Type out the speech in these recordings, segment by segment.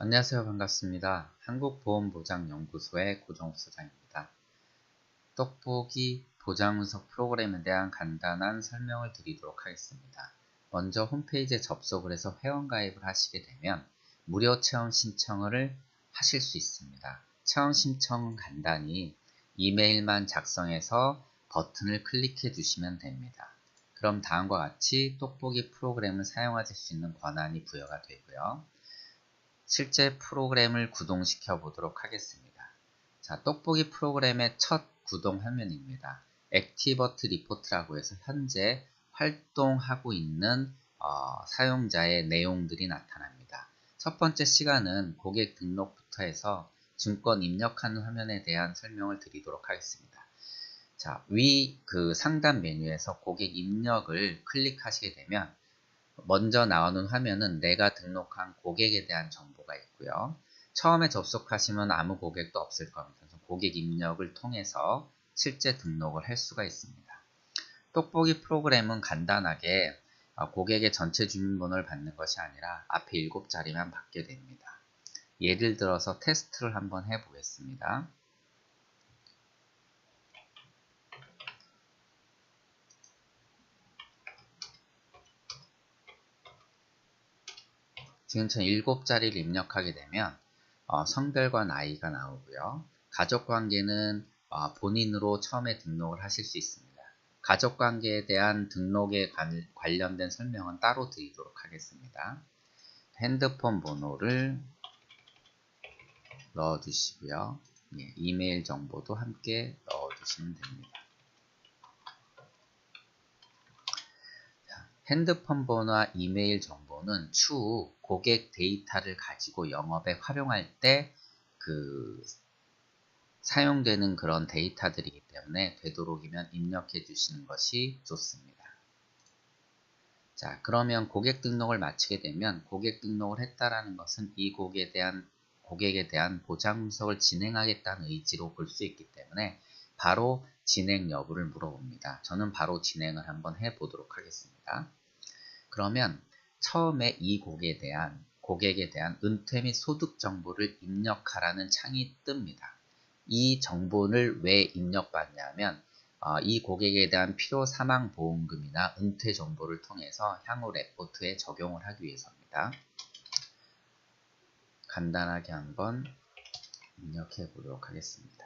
안녕하세요. 반갑습니다. 한국보험보장연구소의 고정욱 소장입니다. 떡볶이 보장 분석 프로그램에 대한 간단한 설명을 드리도록 하겠습니다. 먼저 홈페이지에 접속을 해서 회원가입을 하시게 되면 무료 체험 신청을 하실 수 있습니다. 체험 신청은 간단히 이메일만 작성해서 버튼을 클릭해 주시면 됩니다. 그럼 다음과 같이 떡볶이 프로그램을 사용하실 수 있는 권한이 부여가 되고요. 실제 프로그램을 구동시켜 보도록 하겠습니다. 자, 떡볶이 프로그램의 첫 구동 화면입니다. 액티버트 리포트라고 해서 현재 활동하고 있는 어, 사용자의 내용들이 나타납니다. 첫 번째 시간은 고객 등록부터 해서 증권 입력하는 화면에 대한 설명을 드리도록 하겠습니다. 자, 위 그 상단 메뉴에서 고객 입력을 클릭하시게 되면 먼저 나오는 화면은 내가 등록한 고객에 대한 정보가 있고요. 처음에 접속하시면 아무 고객도 없을 겁니다. 고객 입력을 통해서 실제 등록을 할 수가 있습니다. 떡볶이 프로그램은 간단하게 어, 고객의 전체 주민번호를 받는 것이 아니라 앞에 7자리만 받게 됩니다. 예를 들어서 테스트를 한번 해보겠습니다. 지금처럼 7자리를 입력하게 되면 어, 성별과 나이가 나오고요. 가족관계는 어, 본인으로 처음에 등록을 하실 수 있습니다. 가족관계에 대한 등록에 관, 관련된 설명은 따로 드리도록 하겠습니다. 핸드폰 번호를 넣어주시고요. 예, 이메일 정보도 함께 넣어주시면 됩니다. 핸드폰 번호와 이메일 정보 는 추후 고객 데이터를 가지고 영업에 활용할 때 그 사용되는 그런 데이터들이기 때문에 되도록이면 입력해 주시는 것이 좋습니다. 자, 그러면 고객 등록을 마치게 되면 고객 등록을 했다라는 것은 이 고객에 대한 고객에 대한 보장 분석을 진행하겠다는 의지로 볼 수 있기 때문에 바로 진행 여부를 물어봅니다. 저는 바로 진행을 한번 해 보도록 하겠습니다. 그러면 처음에 이 고객에 대한 고객에 대한 은퇴 및 소득 정보를 입력하라는 창이 뜹니다. 이 정보를 왜 입력받냐면 어, 이 고객에 대한 필요 사망 보험금이나 은퇴 정보를 통해서 향후 레포트에 적용을 하기 위해서입니다. 간단하게 한번 입력해 보도록 하겠습니다.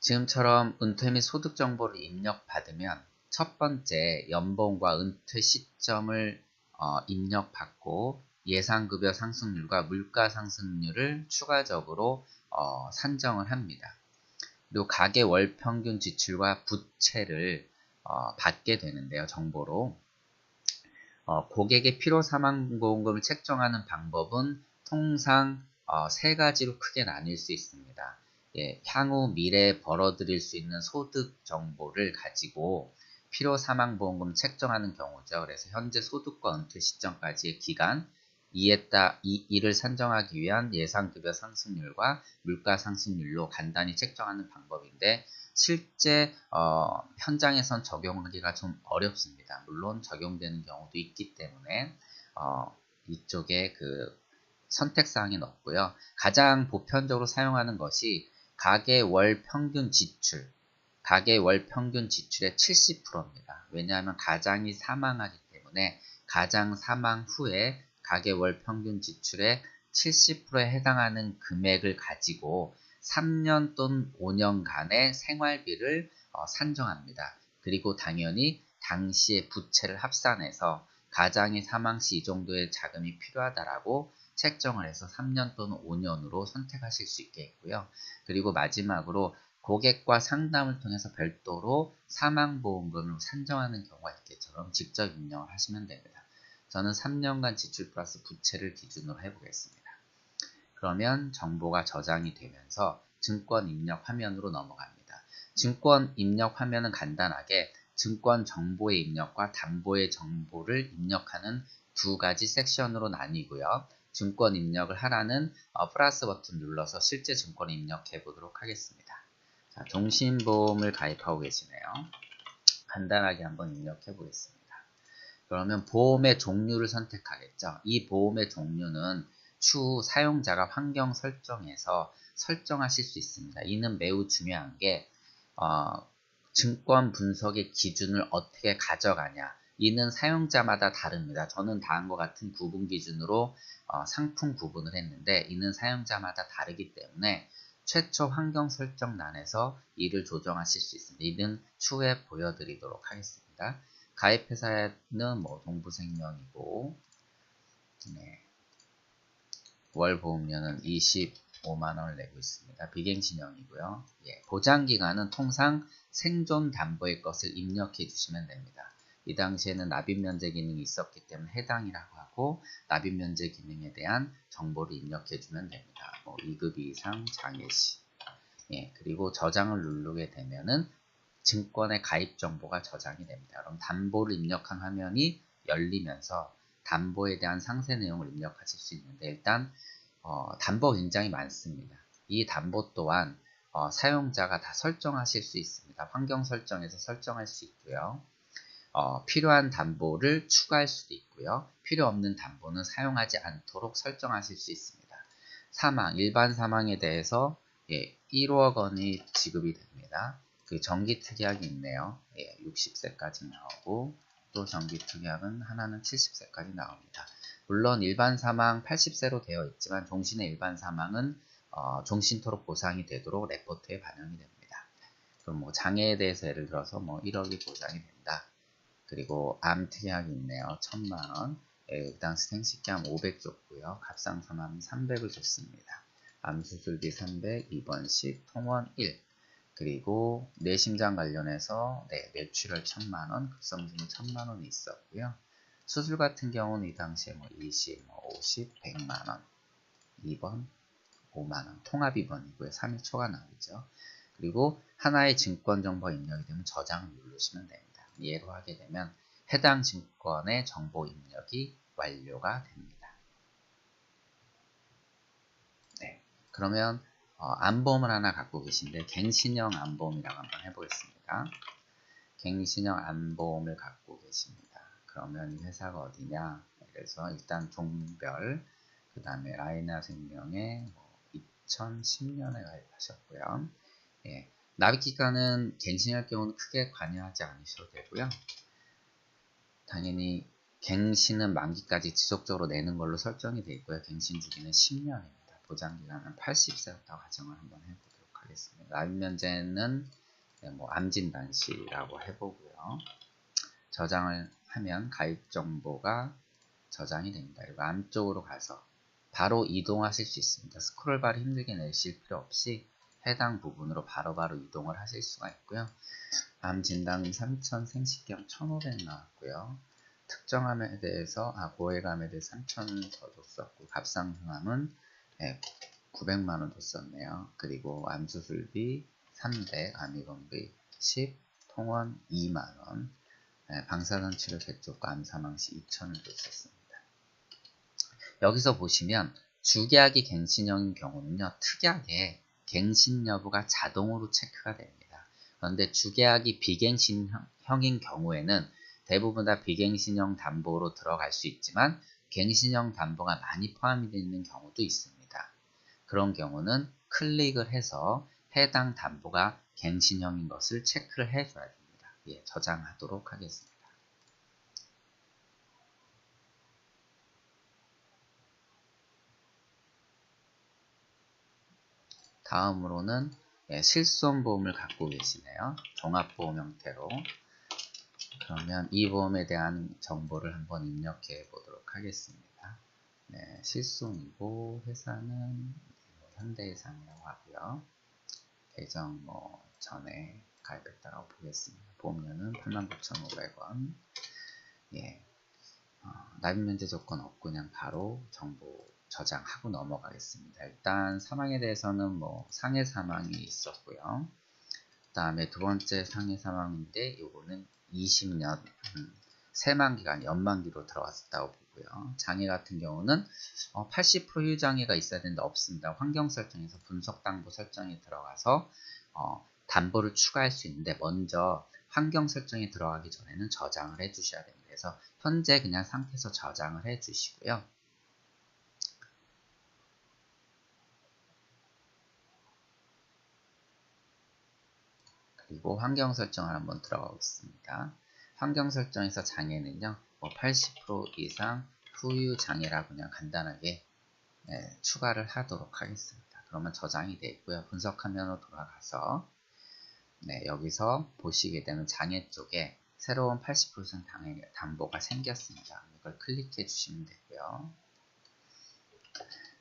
지금처럼 은퇴 및 소득 정보를 입력받으면 첫 번째 연봉과 은퇴 시점을 어, 입력받고 예상급여 상승률과 물가 상승률을 추가적으로 어, 산정을 합니다. 그리고 가계 월 평균 지출과 부채를 어, 받게 되는데요. 정보로 어, 고객의 필요 사망보험금을 책정하는 방법은 통상 어, 세 가지로 크게 나뉠 수 있습니다. 예, 향후 미래에 벌어들일 수 있는 소득 정보를 가지고 필요 사망보험금 책정하는 경우죠. 그래서 현재 소득과 은퇴 시점까지의 기간, 이에 따 이, 이를 산정하기 위한 예상급여 상승률과 물가 상승률로 간단히 책정하는 방법인데 실제 어, 현장에선 적용하기가 좀 어렵습니다. 물론 적용되는 경우도 있기 때문에 어, 이쪽에 그 선택사항이 넣고요. 가장 보편적으로 사용하는 것이 가계 월 평균 지출, 가계 월 평균 지출의 70%입니다. 왜냐하면 가장이 사망하기 때문에 가장 사망 후에 가계 월 평균 지출의 70%에 해당하는 금액을 가지고 3년 또는 5년간의 생활비를 어, 산정합니다. 그리고 당연히 당시의 부채를 합산해서 가장이 사망 시 이 정도의 자금이 필요하다라고 책정을 해서 3년 또는 5년으로 선택하실 수 있게 있고요. 그리고 마지막으로 고객과 상담을 통해서 별도로 사망보험금을 산정하는 경우가 있겠처럼 직접 입력을 하시면 됩니다. 저는 3년간 지출 플러스 부채를 기준으로 해보겠습니다. 그러면 정보가 저장이 되면서 증권 입력 화면으로 넘어갑니다. 증권 입력 화면은 간단하게 증권 정보의 입력과 담보의 정보를 입력하는 두 가지 섹션으로 나뉘고요. 증권 입력을 하라는 어, 플러스 버튼 눌러서 실제 증권 입력해 보도록 하겠습니다. 자, 종신보험을 가입하고 계시네요. 간단하게 한번 입력해 보겠습니다. 그러면 보험의 종류를 선택하겠죠. 이 보험의 종류는 추후 사용자가 환경 설정에서 설정하실 수 있습니다. 이는 매우 중요한 게 어, 증권 분석의 기준을 어떻게 가져가냐 이는 사용자마다 다릅니다. 저는 다음과 같은 구분 기준으로 어, 상품 구분을 했는데 이는 사용자마다 다르기 때문에 최초 환경 설정란에서 이를 조정하실 수 있습니다. 이는 추후에 보여드리도록 하겠습니다. 가입회사는 뭐 동부생명이고 네. 월 보험료는 25만원을 내고 있습니다. 비갱신형이고요. 예. 보장기간은 통상 생존 담보의 것을 입력해 주시면 됩니다. 이 당시에는 납입 면제 기능이 있었기 때문에 해당이라고 하고 납입 면제 기능에 대한 정보를 입력해 주면 됩니다. 뭐 2급 이상 장애시 예, 그리고 저장을 누르게 되면은 증권의 가입 정보가 저장이 됩니다. 그럼 담보를 입력한 화면이 열리면서 담보에 대한 상세 내용을 입력하실 수 있는데 일단 어, 담보 굉장히 많습니다. 이 담보 또한 어, 사용자가 다 설정하실 수 있습니다. 환경 설정에서 설정할 수 있고요. 어, 필요한 담보를 추가할 수도 있고요. 필요 없는 담보는 사용하지 않도록 설정하실 수 있습니다. 사망, 일반 사망에 대해서 예, 1억 원이 지급이 됩니다. 그 정기 특약이 있네요. 예, 60세까지 나오고 또 정기 특약은 하나는 70세까지 나옵니다. 물론 일반 사망 80세로 되어 있지만 종신의 일반 사망은 어, 종신토록 보상이 되도록 레포트에 반영이 됩니다. 그럼 뭐 장애에 대해서 예를 들어서 뭐 1억이 보장이 된다. 그리고 암 특약이 있네요. 1000만원. 일당 스탱식기 암 500 줬고요. 갑상선암 300을 줬습니다. 암 수술비 300, 입원식, 통원 1. 그리고 뇌심장 관련해서 네, 매출을 1000만원, 급성징 1000만원이 있었고요. 수술 같은 경우는 이 당시에 뭐 20, 뭐 50, 100만원, 2번, 5만원, 통합 입원이고요. 3일 초가 나오죠. 그리고 하나의 증권 정보 입력이 되면 저장을 누르시면 됩니다. 예로 하게 되면 해당 증권의 정보 입력이 완료가 됩니다. 네, 그러면 어, 안보험을 하나 갖고 계신데 갱신형 안보험이라고 한번 해보겠습니다. 갱신형 안보험을 갖고 계십니다. 그러면 이 회사가 어디냐? 그래서 일단 종별, 그 다음에 라이나 생명에 뭐 2010년에 가입하셨고요. 예, 납입 기간은 갱신할 경우는 크게 관여하지 않으셔도 되고요. 당연히 갱신은 만기까지 지속적으로 내는 걸로 설정이 되어 있고요. 갱신 주기는 10년입니다. 보장 기간은 80세였다고 가정을 한번 해보도록 하겠습니다. 납입 면제는 네, 뭐 암진단 시라고 해보고요. 저장을 하면 가입 정보가 저장이 됩니다. 그리고 암 쪽으로 가서 바로 이동하실 수 있습니다. 스크롤바를 힘들게 내실 필요 없이 해당 부분으로 바로바로 바로 이동을 하실 수가 있고요. 암 진단 3000 생식경 1500 나왔고요. 특정암에 대해서 아 고해감에 대해 3000 더 줬었고 갑상선암은 네, 900만원 줬었네요. 그리고 암수술비 300, 암이건비 10, 통원 2만원, 네, 방사선 치료 개쪽과 암사망시 2천을 줬었습니다. 여기서 보시면 주계약이 갱신형인 경우는요, 특약에 갱신 여부가 자동으로 체크가 됩니다. 그런데 주계약이 비갱신형인 경우에는 대부분 다 비갱신형 담보로 들어갈 수 있지만 갱신형 담보가 많이 포함이 되어 있는 경우도 있습니다. 그런 경우는 클릭을 해서 해당 담보가 갱신형인 것을 체크를 해줘야 됩니다. 예, 저장하도록 하겠습니다. 다음으로는 예, 실손보험을 갖고 계시네요. 종합보험 형태로. 그러면 이 보험에 대한 정보를 한번 입력해 보도록 하겠습니다. 네, 실손이고 회사는 현대해상이라고 하고요. 계정 뭐 전에 가입했다고 보겠습니다. 보험료는 89,500원. 예. 어, 납입 면제 조건 없고 그냥 바로 정보 저장하고 넘어가겠습니다. 일단 사망에 대해서는 뭐 상해 사망이 있었고요. 그 다음에 두 번째 상해 사망인데 이거는 20년 음, 세만기간 연만기로 들어갔다고 보고요. 장애 같은 경우는 80% 어, 휴장애가 있어야 되는데 없습니다. 환경 설정에서 분석 담보 설정에 들어가서 어, 담보를 추가할 수 있는데 먼저 환경 설정에 들어가기 전에는 저장을 해 주셔야 됩니다. 그래서 현재 그냥 상태에서 저장을 해 주시고요. 그리고 환경 설정을 한번 들어가 보겠습니다. 환경 설정에서 장애는요, 뭐 80% 이상 후유 장애라고 그냥 간단하게 네, 추가를 하도록 하겠습니다. 그러면 저장이 되어 있고요. 분석 화면으로 돌아가서 네, 여기서 보시게 되는 장애 쪽에 새로운 80% 장애 담보가 생겼습니다. 이걸 클릭해 주시면 되고요.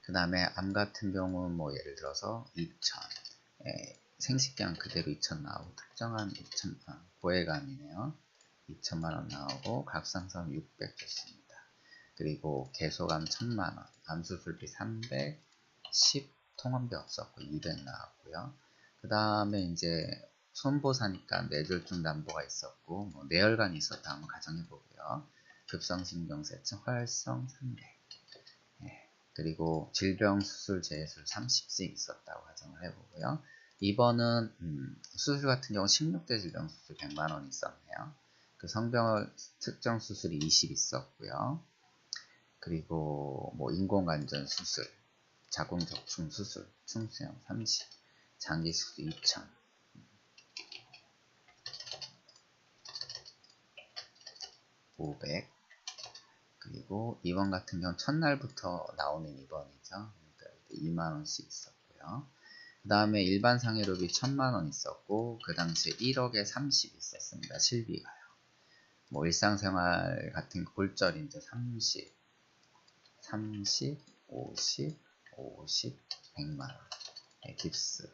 그 다음에 암 같은 경우는 뭐 예를 들어서 2000 예, 생식경 그대로 2000 나오고 특정한 2000 아, 보혜감이네요. 2천만원 나오고 각상선 600 됐습니다. 그리고 개소감 1000만원, 암수술비 300, 10 통원비 없었고 200 나왔고요. 그 다음에 이제 손보사니까 뇌졸중 담보가 있었고 뭐 뇌혈관이 있었다 한번 가정해 보고요. 급성신경세증 활성 300 예, 그리고 질병 수술 재술 30씩 있었다고 가정을 해보고요. 2번은 음, 수술 같은 경우 16대 질병 수술 100만원 있었네요. 그 성병 특정 수술이 20 있었고요. 그리고 뭐 인공관절 수술, 자궁 적충 수술, 충수형 30, 장기 수술 2000. (500) 그리고 2번 같은 경우 첫날부터 나오는 2번이죠. 그러니까 2만원씩 있었고요. 그 다음에 일반 상해료비 1000만원 있었고 그 당시에 1억에 30 있었습니다. 실비가요. 뭐 일상생활 같은 골절인데 30, 30, 50, 50, 100만원 네, 깁스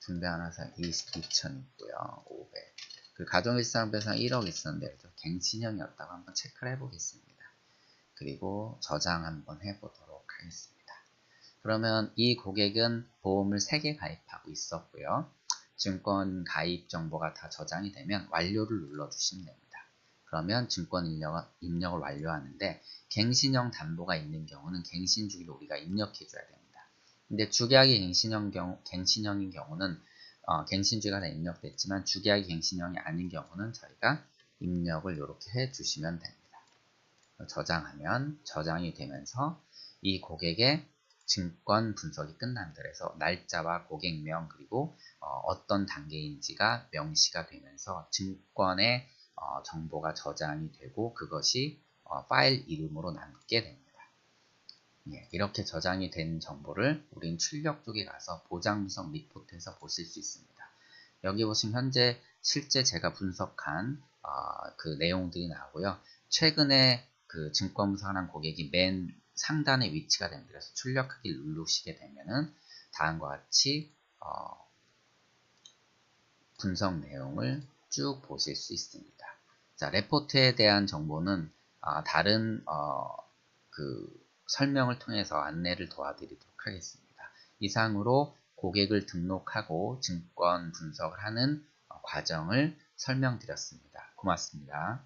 분배 하나 사 20, 2000 있고요 500. 그 가정일상배상 1억 있었는데 갱신형이었다고 한번 체크를 해보겠습니다. 그리고 저장 한번 해보도록 하겠습니다. 그러면 이 고객은 보험을 3개 가입하고 있었고요. 증권 가입 정보가 다 저장이 되면 완료를 눌러주시면 됩니다. 그러면 증권 입력을, 입력 을 완료하는데 갱신형 담보가 있는 경우는 갱신 주기를 우리가 입력해 줘야 됩니다. 근데 주계약이 갱신형 경우, 갱신형인 경우는 어, 갱신주가 다 입력됐지만 주계약이 갱신형이 아닌 경우는 저희가 입력을 이렇게 해 주시면 됩니다. 저장하면 저장이 되면서 이 고객의 증권 분석이 끝납니다. 그래서 날짜와 고객명 그리고 어, 떤 단계인지가 명시가 되면서 증권의 어, 정보가 저장이 되고 그것이 어, 파일 이름으로 남게 됩니다. 예, 이렇게 저장이 된 정보를 우린 출력 쪽에 가서 보장 분석 리포트에서 보실 수 있습니다. 여기 보시면 현재 실제 제가 분석한 어, 그 내용들이 나오고요. 최근에 그 증권 분석한 고객이 맨 상단에 위치가 됩니다. 그래서 출력하기 누르시게 되면은 다음과 같이 어, 분석 내용을 쭉 보실 수 있습니다. 자, 레포트에 대한 정보는 아, 다른 어, 그 설명을 통해서 안내를 도와드리도록 하겠습니다. 이상으로 고객을 등록하고 증권 분석을 하는 어, 과정을 설명드렸습니다. 고맙습니다.